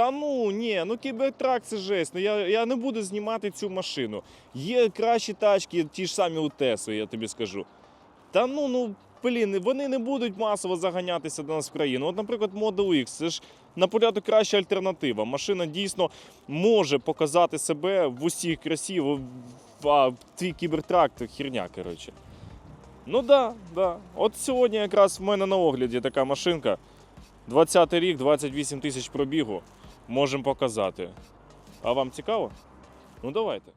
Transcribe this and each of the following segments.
Та ну ні, ну кібертрак це жесть. Ну я, я не буду знімати цю машину. Є кращі тачки, ті ж самі у Тесу, я тобі скажу. Та ну, ну, блін, вони не будуть масово заганятися до нас в країну. От, наприклад, Model X, це ж на порядок краща альтернатива. Машина дійсно може показати себе в усій красі, а твій кібертрак то херня, коротше. Ну да, да. От сьогодні якраз в мене на огляді така машинка. 20 рік, 28 тисяч пробігу. Можемо показати. А вам цікаво? Ну давайте.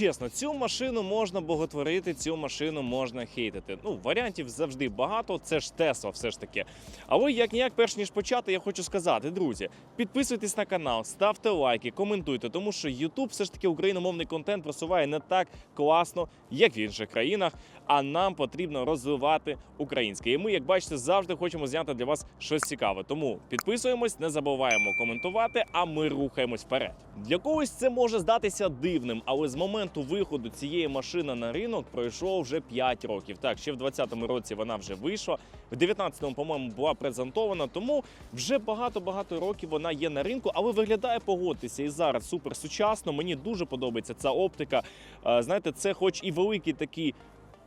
Чесно, цю машину можна боготворити, цю машину можна хейтити. Ну, варіантів завжди багато, це ж Тесла все ж таки. Але як ніяк, перш ніж почати, я хочу сказати, друзі, підписуйтесь на канал, ставте лайки, коментуйте, тому що YouTube все ж таки україномовний контент просуває не так класно, як в інших країнах. А нам потрібно розвивати українське. І ми, як бачите, завжди хочемо зняти для вас щось цікаве. Тому підписуємось, не забуваємо коментувати, а ми рухаємось вперед. Для когось це може здатися дивним, але з моменту виходу цієї машини на ринок пройшло вже 5 років. Так, ще в 2020 році вона вже вийшла, в 19-му, по-моєму, була презентована. Тому вже багато-багато років вона є на ринку, але виглядає погодьтеся і зараз супер сучасно. Мені дуже подобається ця оптика. Е, Знаєте, це, хоч і великий такий.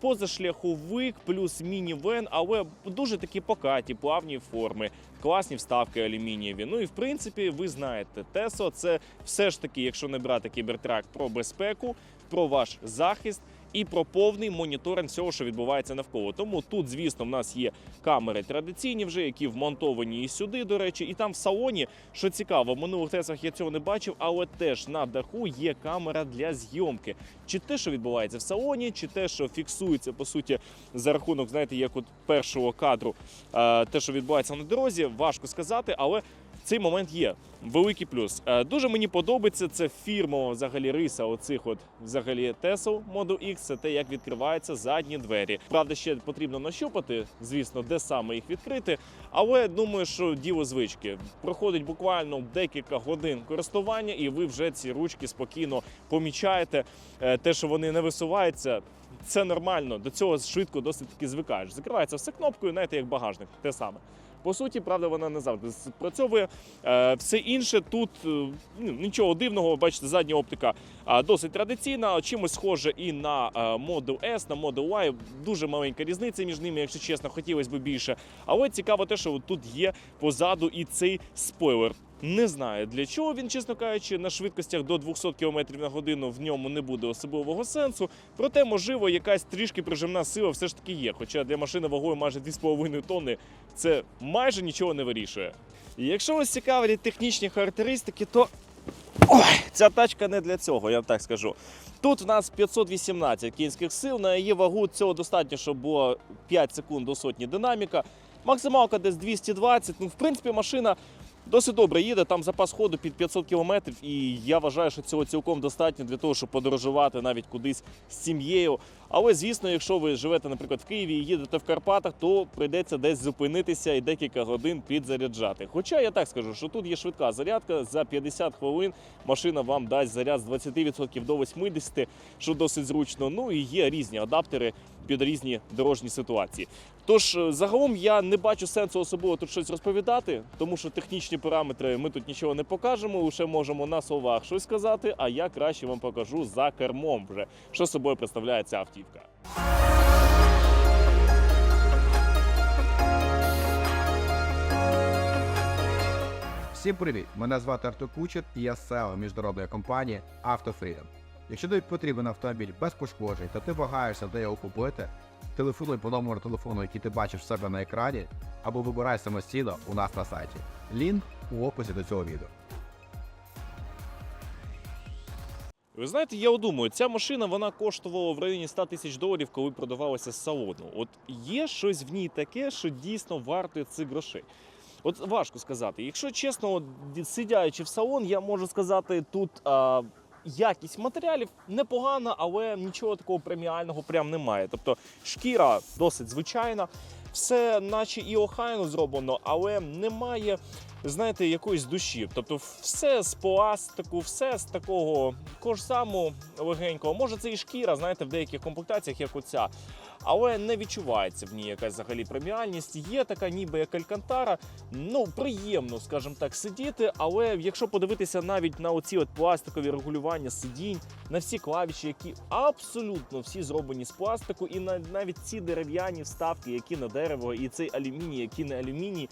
Позашляховик плюс мінівен, але дуже такі покаті, плавні форми, класні вставки алюмінієві. Ну і в принципі, ви знаєте, Тесо це все ж таки, якщо не брати кібертрак, про безпеку, про ваш захист. І про повний моніторинг всього, що відбувається навколо. Тому тут, звісно, в нас є камери традиційні, вже які вмонтовані і сюди, до речі, і там в салоні, що цікаво, в минулих тесах я цього не бачив, але теж на даху є камера для зйомки. Чи те, що відбувається в салоні, чи те, що фіксується по суті за рахунок, знаєте, як от першого кадру, е, те, що відбувається на дорозі, важко сказати, але цей момент є. Великий плюс. Е, Дуже мені подобається це фірмова взагалі риса оцих от взагалі Tesla Model X, це те, як відкриваються задні двері. Правда, ще потрібно нащупати, звісно, де саме їх відкрити. Але думаю, що діло звички. Проходить буквально декілька годин користування, і ви вже ці ручки спокійно помічаєте. Е, Те, що вони не висуваються, це нормально. До цього швидко досить таки звикаєш. Закривається все кнопкою, знаєте, як багажник, те саме. По суті, правда, вона не завжди спрацьовує. Е, Все інше тут е, ну, нічого дивного. Бачите, задня оптика досить традиційна, чимось схоже і на е, Model S, на Model Y. Дуже маленька різниця між ними, якщо чесно, хотілося б більше. Але цікаво те, що тут є позаду і цей спойлер. Не знаю для чого він, чесно кажучи, на швидкостях до 200 км на годину в ньому не буде особливого сенсу. Проте, можливо, якась трішки прижимна сила все ж таки є. Хоча для машини вагою майже 2,5 тонни це майже нічого не вирішує. І якщо вас цікавлять технічні характеристики, то Ой, ця тачка не для цього, я вам так скажу. Тут в нас 518 кінських сил, на її вагу цього достатньо, щоб було 5 секунд до сотні динаміка. Максималка десь 220. Ну, в принципі, машина досить добре їде. Там запас ходу під 500 кілометрів, і я вважаю, що цього цілком достатньо для того, щоб подорожувати навіть кудись з сім'єю. Але звісно, якщо ви живете, наприклад, в Києві і їдете в Карпатах, то прийдеться десь зупинитися і декілька годин підзаряджати. Хоча я так скажу, що тут є швидка зарядка за 50 хвилин. Машина вам дасть заряд з 20% до 80%, що досить зручно. Ну і є різні адаптери під різні дорожні ситуації. Тож е, загалом я не бачу сенсу особливо тут щось розповідати, тому що технічні параметри ми тут нічого не покажемо, лише можемо на словах щось сказати. А я краще вам покажу за кермом вже, що собою представляє ця автівка. Всім привіт! Мене звати Артур Кучер і я SEO міжнародної компанії AutoFreedom. Якщо тобі потрібен автомобіль без пошкоджень, та ти вагаєшся, де його купити, телефонуй по номеру телефону, який ти бачиш в себе на екрані, або вибирай самостійно у нас на сайті. Лінк у описі до цього відео. Ви знаєте, я думаю, ця машина вона коштувала в районі 100 тисяч доларів, коли продавалася з салону. От є щось в ній таке, що дійсно вартує цих грошей. От важко сказати. Якщо чесно, от, сидячи в салон, я можу сказати, тут а, якість матеріалів непогана, але нічого такого преміального прям немає. Тобто шкіра досить звичайна, все наче і охайно зроблено, але немає. Знаєте, якоїсь душі. Тобто, все з пластику, все з такого кожзаму легенького. Може, це і шкіра, знаєте, в деяких комплектаціях, як оця. Але не відчувається в ній якась взагалі преміальність. Є така, ніби як алькантара. Ну, приємно, скажімо так, сидіти. Але якщо подивитися навіть на оці от пластикові регулювання сидінь, на всі клавіші, які абсолютно всі зроблені з пластику, і на навіть ці дерев'яні вставки, які на дерево, і цей алюміній, який не алюміній.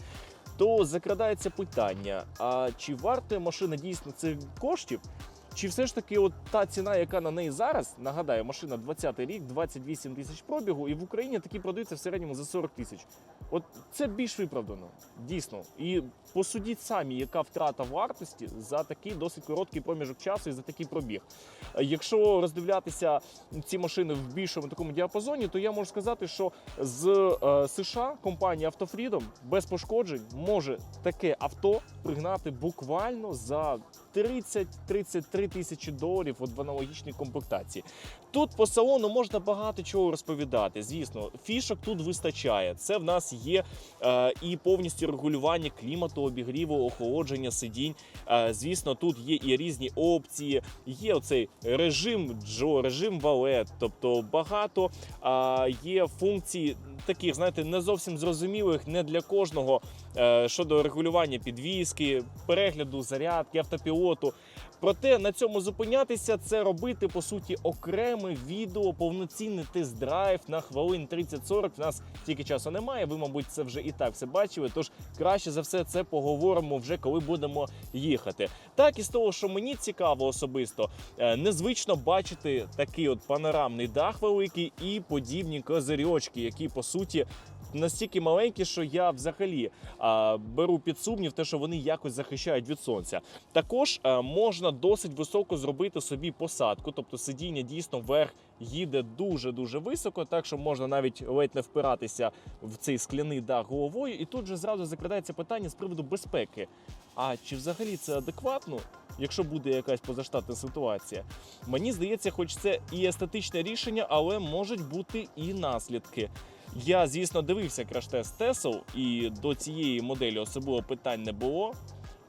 То закрадається питання: а чи варта машина дійсно цих коштів? Чи все ж таки, от та ціна, яка на неї зараз, нагадаю, машина 20-й рік, 28 тисяч пробігу, і в Україні такі продаються в середньому за 40 тисяч. От це більш виправдано, дійсно. І посудіть самі, яка втрата вартості за такий досить короткий проміжок часу і за такий пробіг. Якщо роздивлятися ці машини в більшому такому діапазоні, то я можу сказати, що з е, США компанія Автофрідом без пошкоджень може таке авто пригнати буквально за 30-33 тисячі доларів от в аналогічній комплектації. Тут по салону можна багато чого розповідати. Звісно, фішок тут вистачає. Це в нас є е, і повністю регулювання клімату, обігріву, охолодження сидінь. Е, звісно, тут є і різні опції. Є оцей режим Джо, режим Валет, тобто багато е, є функцій. Таких, знаєте, не зовсім зрозумілих не для кожного щодо регулювання підвіски, перегляду зарядки, автопілоту. Проте на цьому зупинятися це робити по суті окреме відео, повноцінний тест-драйв на хвилин 30-40. У нас стільки часу немає. Ви, мабуть, це вже і так все бачили. Тож краще за все це поговоримо вже коли будемо їхати. Так і з того, що мені цікаво особисто, е, незвично бачити такий от панорамний дах великий і подібні козирьочки, які по суті. Настільки маленькі, що я взагалі а, беру під сумнів, те, що вони якось захищають від сонця. Також е, можна досить високо зробити собі посадку, тобто сидіння дійсно вверх їде дуже дуже високо, так що можна навіть ледь не впиратися в цей скляний дах головою. І тут же зразу закрадається питання з приводу безпеки. А чи взагалі це адекватно? Якщо буде якась позаштатна ситуація, мені здається, хоч це і естетичне рішення, але можуть бути і наслідки. Я, звісно, дивився краш-тест Тесл, і до цієї моделі особливо питань не було.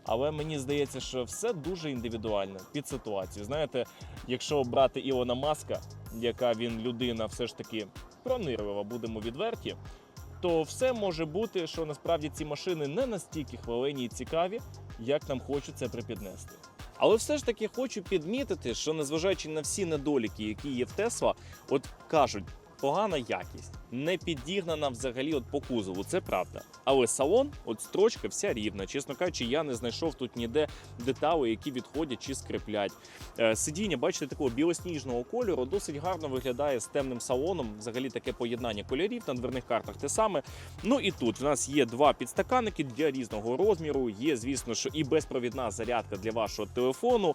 Але мені здається, що все дуже індивідуально під ситуацію. Знаєте, якщо брати Ілона Маска, яка він людина все ж таки пронирлива, будемо відверті, то все може бути, що насправді ці машини не настільки хвалені і цікаві, як нам хочуть це припіднести. Але все ж таки хочу підмітити, що незважаючи на всі недоліки, які є в Тесла, от кажуть, погана якість, не підігнана взагалі от по кузову, це правда. Але салон, от строчка вся рівна. Чесно кажучи, я не знайшов тут ніде деталей, які відходять чи скриплять. Е, Сидіння, бачите, такого білосніжного кольору досить гарно виглядає з темним салоном. Взагалі таке поєднання кольорів на дверних картах те саме. Ну і тут в нас є два підстаканники для різного розміру. Є, звісно, що і безпровідна зарядка для вашого телефону.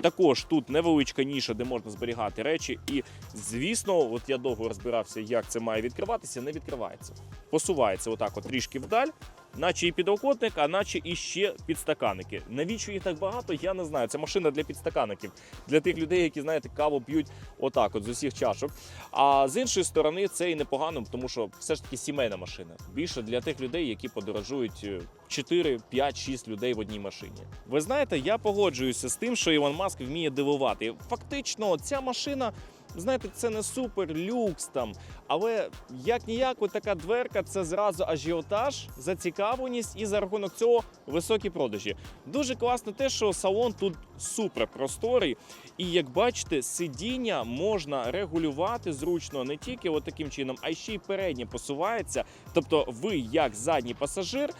Також тут невеличка ніша, де можна зберігати речі. І звісно, от я довго розбирався, як це має відкриватися. Не відкривається. Посувається отак, от трішки вдаль. Наче і підокотник, а наче і ще підстаканники. Навіщо їх так багато? Я не знаю. Це машина для підстаканників, для тих людей, які знаєте, каву п'ють отак, от з усіх чашок. А з іншої сторони, це і непогано, тому що все ж таки сімейна машина. Більше для тих людей, які подорожують е, 4, 5, 6 людей в одній машині. Ви знаєте, я погоджуюся з тим, що Ілон Маск вміє дивувати. Фактично, ця машина. Знаєте, це не супер люкс там, але як ніяк, така дверка це зразу ажіотаж, зацікавленість і за рахунок цього високі продажі. Дуже класно те, що салон тут супер просторий, і як бачите, сидіння можна регулювати зручно не тільки таким чином, а ще й переднє посувається. Тобто, ви, як задній пасажир,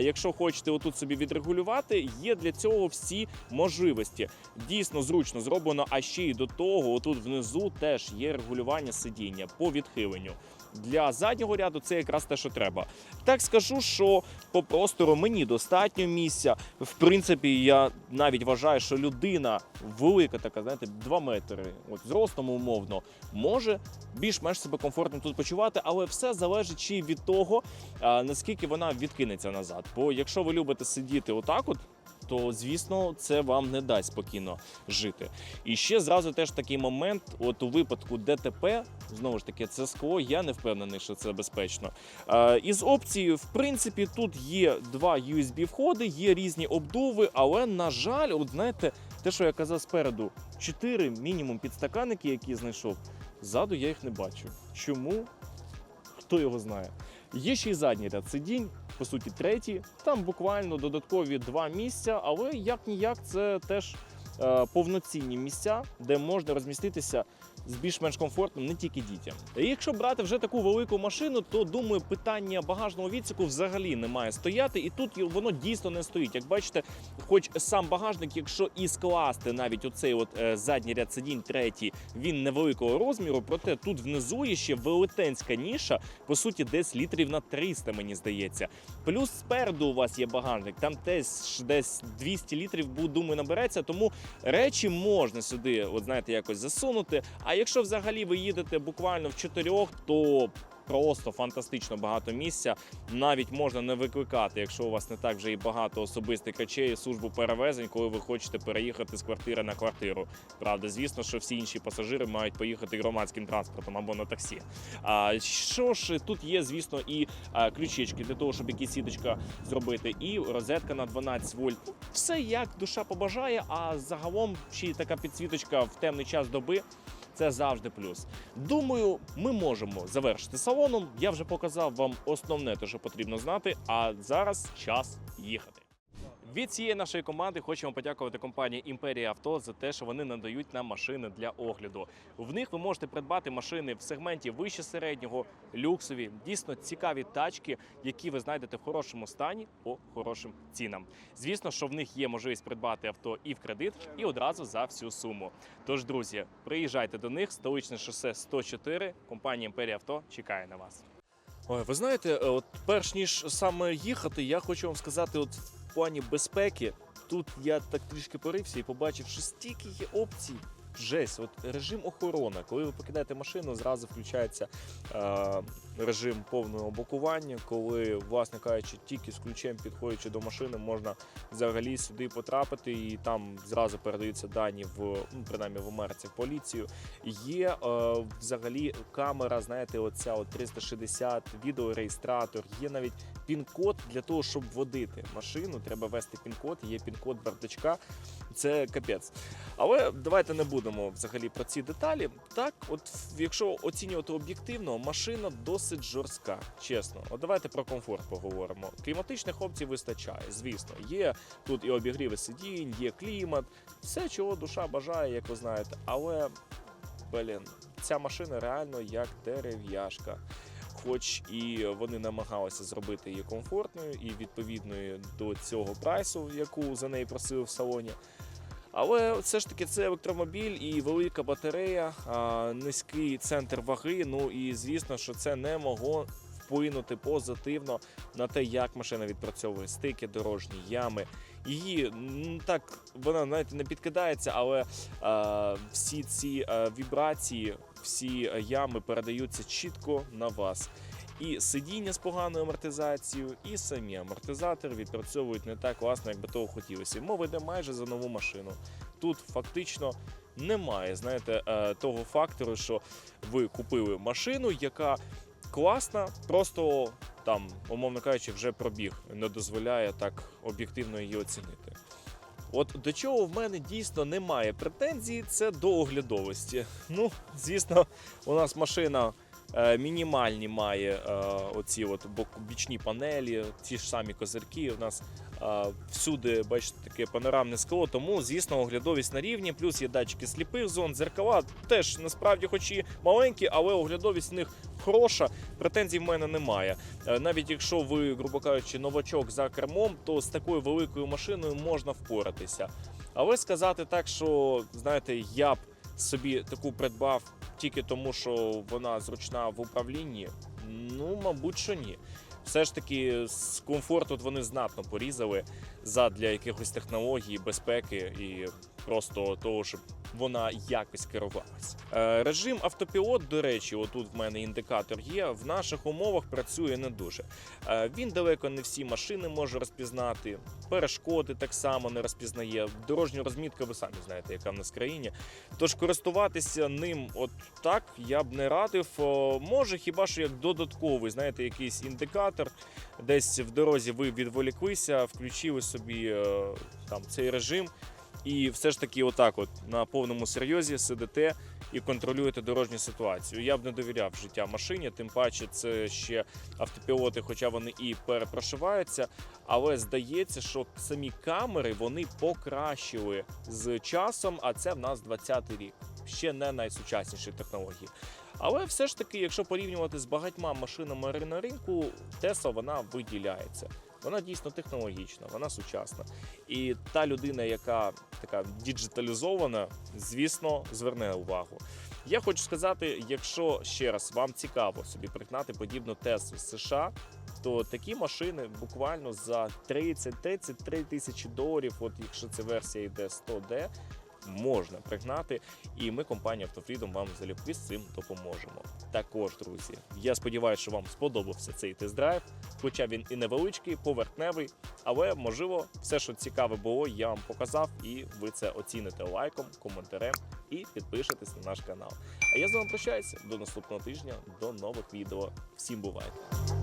якщо хочете отут собі відрегулювати, є для цього всі можливості. Дійсно зручно зроблено, а ще й до того, отут внизу теж є регулювання сидіння по відхиленню. Для заднього ряду це якраз те, що треба. Так скажу, що по простору мені достатньо місця. В принципі, я навіть вважаю, що людина велика, така, знаєте, 2 метри, от зростом умовно, може більш-менш себе комфортно тут почувати, але все залежить й від того, наскільки вона відкинеться назад. Бо якщо ви любите сидіти отак, от то звісно це вам не дасть спокійно жити. І ще зразу теж такий момент: от у випадку ДТП, знову ж таки, це скло, я не впевнений, що це безпечно. Із опцій, в принципі, тут є два USB входи, є різні обдуви, але на жаль, от знаєте, те, що я казав спереду, чотири мінімум підстаканники, які знайшов. Ззаду я їх не бачу. Чому? Хто його знає? Є ще й задній ряд сидінь, по суті, треті. Там буквально додаткові два місця, але як ніяк це теж повноцінні місця, де можна розміститися з більш-менш комфортним не тільки дітям. І якщо брати вже таку велику машину, то думаю, питання багажного відсіку взагалі не має стояти, і тут воно дійсно не стоїть. Як бачите, хоч сам багажник, якщо і скласти навіть оцей от е, задній ряд сидінь, третій, він невеликого розміру, проте тут внизу є ще велетенська ніша, по суті, десь літрів на 300, мені здається. Плюс спереду у вас є багажник, там теж десь 200 літрів, думаю, набереться. Тому речі можна сюди, от знаєте, якось засунути. А якщо взагалі ви їдете буквально в чотирьох, то просто фантастично багато місця. Навіть можна не викликати, якщо у вас не так вже і багато особистих речей, службу перевезень, коли ви хочете переїхати з квартири на квартиру. Правда, звісно, що всі інші пасажири мають поїхати громадським транспортом або на таксі. А що ж тут є, звісно, і а, ключички для того, щоб якісь сіточка зробити, і розетка на 12 вольт. Все як душа побажає. А загалом ще така підсвіточка в темний час доби. Це завжди плюс. Думаю, ми можемо завершити салоном. Я вже показав вам основне, те, що потрібно знати. А зараз час їхати. Від цієї нашої команди хочемо подякувати компанії Імперія Авто за те, що вони надають нам машини для огляду. В них ви можете придбати машини в сегменті вище середнього, люксові, дійсно цікаві тачки, які ви знайдете в хорошому стані по хорошим цінам. Звісно, що в них є можливість придбати авто і в кредит, і одразу за всю суму. Тож, друзі, приїжджайте до них, столичне шосе 104, компанія Імперія Авто чекає на вас. Ой, ви знаєте, е, от перш ніж саме їхати, я хочу вам сказати, от в плані безпеки, тут я так трішки порився і побачив, що стільки є опцій. Жесть, от режим охорона. Коли ви покидаєте машину, зразу включається е, режим повного блокування. Коли, власне кажучи, тільки з ключем підходячи до машини, можна взагалі сюди потрапити, і там зразу передаються дані в ну, принаймні в Америці в поліцію. Є е, взагалі камера, знаєте, оця от 360 відеореєстратор, є навіть пін-код для того, щоб водити машину. Треба ввести пін-код, є пін-код бардачка. Це капець. Але давайте не будемо взагалі про ці деталі. Так, от якщо оцінювати об'єктивно, машина досить жорстка, чесно. От давайте про комфорт поговоримо. Кліматичних опцій вистачає, звісно. Є тут і обігріви сидінь, є клімат, все, чого душа бажає, як ви знаєте. Але, блін, ця машина реально як дерев'яшка. Хоч і вони намагалися зробити її комфортною і відповідною до цього прайсу, яку за неї просили в салоні. Але все ж таки це електромобіль і велика батарея, низький центр ваги. Ну і звісно, що це не могло вплинути позитивно на те, як машина відпрацьовує стики, дорожні ями. Її так вона навіть не підкидається, але а, всі ці вібрації, всі ями передаються чітко на вас. І сидіння з поганою амортизацією, і самі амортизатори відпрацьовують не так класно, як би того хотілося. Мова йде майже за нову машину. Тут фактично немає, знаєте, е, того фактору, що ви купили машину, яка класна, просто там, умовно кажучи, вже пробіг не дозволяє так об'єктивно її оцінити. От до чого в мене дійсно немає претензій, це до оглядовості. Ну, звісно, у нас машина мінімальні має е, оці от бічні панелі, ті ж самі козирки. У нас е, всюди, бачите, таке панорамне скло, тому, звісно, оглядовість на рівні, плюс є датчики сліпих зон, дзеркала теж насправді, хоч і маленькі, але оглядовість в них хороша. Претензій в мене немає. Е, Навіть якщо ви, грубо кажучи, новачок за кермом, то з такою великою машиною можна впоратися. Але сказати так, що знаєте, я б собі таку придбав тільки тому, що вона зручна в управлінні, ну, мабуть, що ні. Все ж таки, з комфорту вони знатно порізали задля якихось технологій, безпеки і просто того, щоб вона якось керувалась. Е, режим автопілот, до речі, отут в мене індикатор є. В наших умовах працює не дуже. Е, він далеко не всі машини може розпізнати. Перешкоди так само не розпізнає. Дорожня розмітка, ви самі знаєте, яка в нас в країні. Тож користуватися ним от так я б не радив. Може, хіба що як додатковий, знаєте, якийсь індикатор, десь в дорозі ви відволіклися, включили собі е, там цей режим. І все ж таки, отак, от на повному серйозі сидите і контролюєте дорожню ситуацію. Я б не довіряв життя машині, тим паче це ще автопілоти, хоча вони і перепрошиваються. Але здається, що самі камери вони покращили з часом, а це в нас 20-й рік. Ще не найсучасніші технології. Але все ж таки, якщо порівнювати з багатьма машинами на ринку, Tesla вона виділяється. Вона дійсно технологічна, вона сучасна. І та людина, яка така діджиталізована, звісно, зверне увагу. Я хочу сказати, якщо ще раз вам цікаво собі пригнати подібну Теслу з США, то такі машини буквально за 30-33 тисячі доларів, от якщо це версія йде 100D, можна пригнати. І ми, компанія Автофрідом, вам залюбки з цим допоможемо. Також, друзі, я сподіваюся, що вам сподобався цей тест-драйв, хоча він і невеличкий, поверхневий, але можливо, все, що цікаве було, я вам показав, і ви це оціните лайком, коментарем і підпишетесь на наш канал. А я з вами прощаюся до наступного тижня, до нових відео. Всім бувайте!